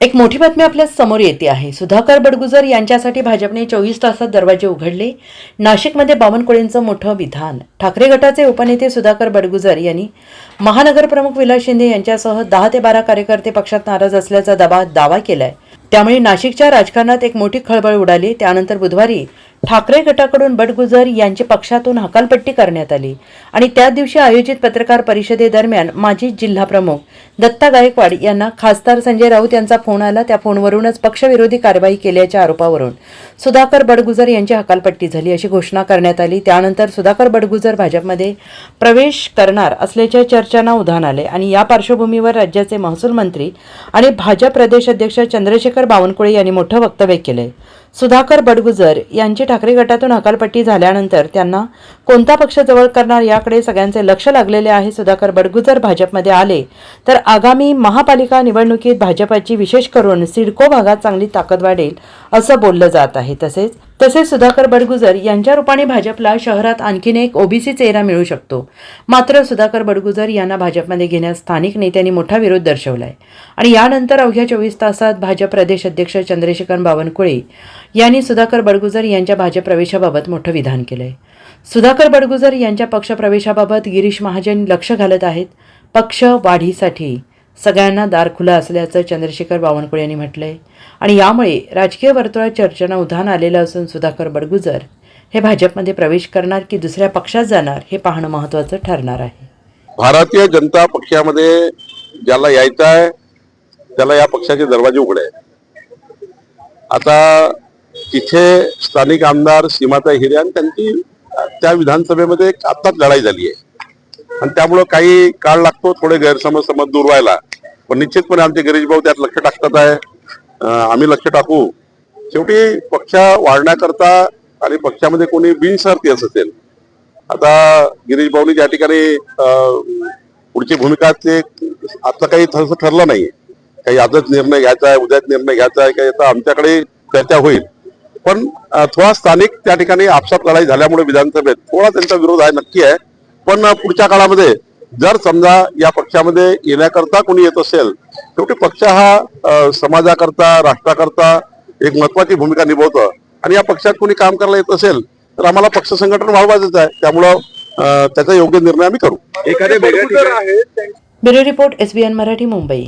एक मोठी बातमी आपल्यासमोर येते आहे. सुधाकर बडगुजर यांच्यासाठी भाजपने चोवीस तासात दरवाजे उघडले. नाशिकमध्ये बावनकुळेंचं मोठं विधान. ठाकरे गटाचे उपनेते सुधाकर बडगुजर यांनी महानगर प्रमुख विलास शिंदे यांच्यासह दहा ते बारा कार्यकर्ते पक्षात नाराज असल्याचा दबा दावा केलाय. त्यामुळे नाशिकच्या राजकारणात एक मोठी खळबळ उडाली. त्यानंतर बुधवारी ठाकरे गटाकडून बडगुजर यांची पक्षातून हकालपट्टी करण्यात आली. आणि त्या दिवशी आयोजित पत्रकार परिषदेदरम्यान माजी जिल्हा प्रमुख दत्ता गायकवाड यांना खासदार संजय राऊत यांचा फोन आला. त्या फोनवरूनच पक्षविरोधी कारवाई केल्याच्या आरोपावरून सुधाकर बडगुजर यांची हकालपट्टी झाली अशी घोषणा करण्यात आली. त्यानंतर सुधाकर बडगुजर भाजपमध्ये प्रवेश करणार असल्याच्या चर्चांना उधाण आले आणि या पार्श्वभूमीवर राज्याचे महसूल मंत्री आणि भाजप प्रदेश अध्यक्ष चंद्रशेखर बावनकुळे यांनी मोठं वक्तव्य केलंय. सुधाकर बडगुजर यांची ठाकरे गटातून हकालपट्टी झाल्यानंतर त्यांना कोणता पक्ष जवळ करणार याकडे सगळ्यांचे लक्ष लागलेले आहे. सुधाकर बडगुजर भाजपमध्ये आले तर आगामी महापालिका निवडणुकीत भाजपाची विशेष करून सिडको भागात चांगली ताकद वाढेल असं बोललं जात आहे. तसेच तसेच सुधाकर बडगुजर यांच्या रूपाने भाजपला शहरात आणखीन एक ओबीसी चेहरा मिळू शकतो. मात्र सुधाकर बडगुजर यांना भाजपमध्ये घेण्यास स्थानिक नेत्यांनी मोठा विरोध दर्शवलाय. आणि यानंतर अवघ्या चोवीस तासात भाजप प्रदेश अध्यक्ष चंद्रशेखर बावनकुळे यांनी सुधाकर बडगुजर यांच्या भाजप प्रवेशाबाबत मोठं विधान केलंय. सुधाकर बडगुजर यांच्या पक्ष प्रवेशाबाबत गिरीश महाजन लक्ष घालत आहेत. पक्ष वाढीसाठी. सगळ्यांना दार खुलं असल्याचं चंद्रशेखर बावनकुळे यांनी म्हटलंय. आणि यामुळे राजकीय वर्तुळात चर्चेना उधाण आलेलं असून सुधाकर बडगुजर हे भाजपमध्ये प्रवेश करणार की दुसऱ्या पक्षात जाणार हे पाहणं महत्त्वाचं ठरणार आहे. भारतीय जनता पक्षामध्ये ज्याला यायचं आहे त्याला या पक्षाचे दरवाजे उघडे आता तिथे स्थानिक आमदार सीमाताई हिरे आणि त्यांची त्या विधानसभेमध्ये आत्ताच लढाई झाली आहे. आणि त्यामुळं काही काळ लागतो थोडे गैरसमज समज दूर व्हायला. पण निश्चितपणे आमचे गिरीश भाऊ त्यात लक्ष टाकतात आहे. आम्ही लक्ष टाकू. शेवटी पक्ष वाढण्याकरता आणि पक्षामध्ये कोणी बिनशर्ती असं असेल आता गिरीश भाऊनी ज्या ठिकाणी पुढची भूमिका ते आता काही थरसं ठरलं नाही. काही आजच निर्णय घ्यायचा आहे उद्याच निर्णय घ्यायचा आहे काही आता आमच्याकडे चर्चा होईल. पण थोडा स्थानिक त्या ठिकाणी आपसात लढाई झाल्यामुळे विधानसभेत थोडा त्यांचा विरोध आहे नक्की आहे. पण पुढच्या काळामध्ये जर समजा या पक्षामध्ये येण्याकरता कोणी येत असेल शेवटी पक्ष हा समाजाकरता राष्ट्राकरता एक महत्वाची भूमिका निभवतं. आणि या पक्षात कोणी काम करायला येत असेल तर आम्हाला पक्ष संघटन वाढवायचंच आहे. त्यामुळं त्याचा योग्य निर्णय आम्ही करू. एखाद्या वेगळ्या bureau report SBN Marathi Mumbai.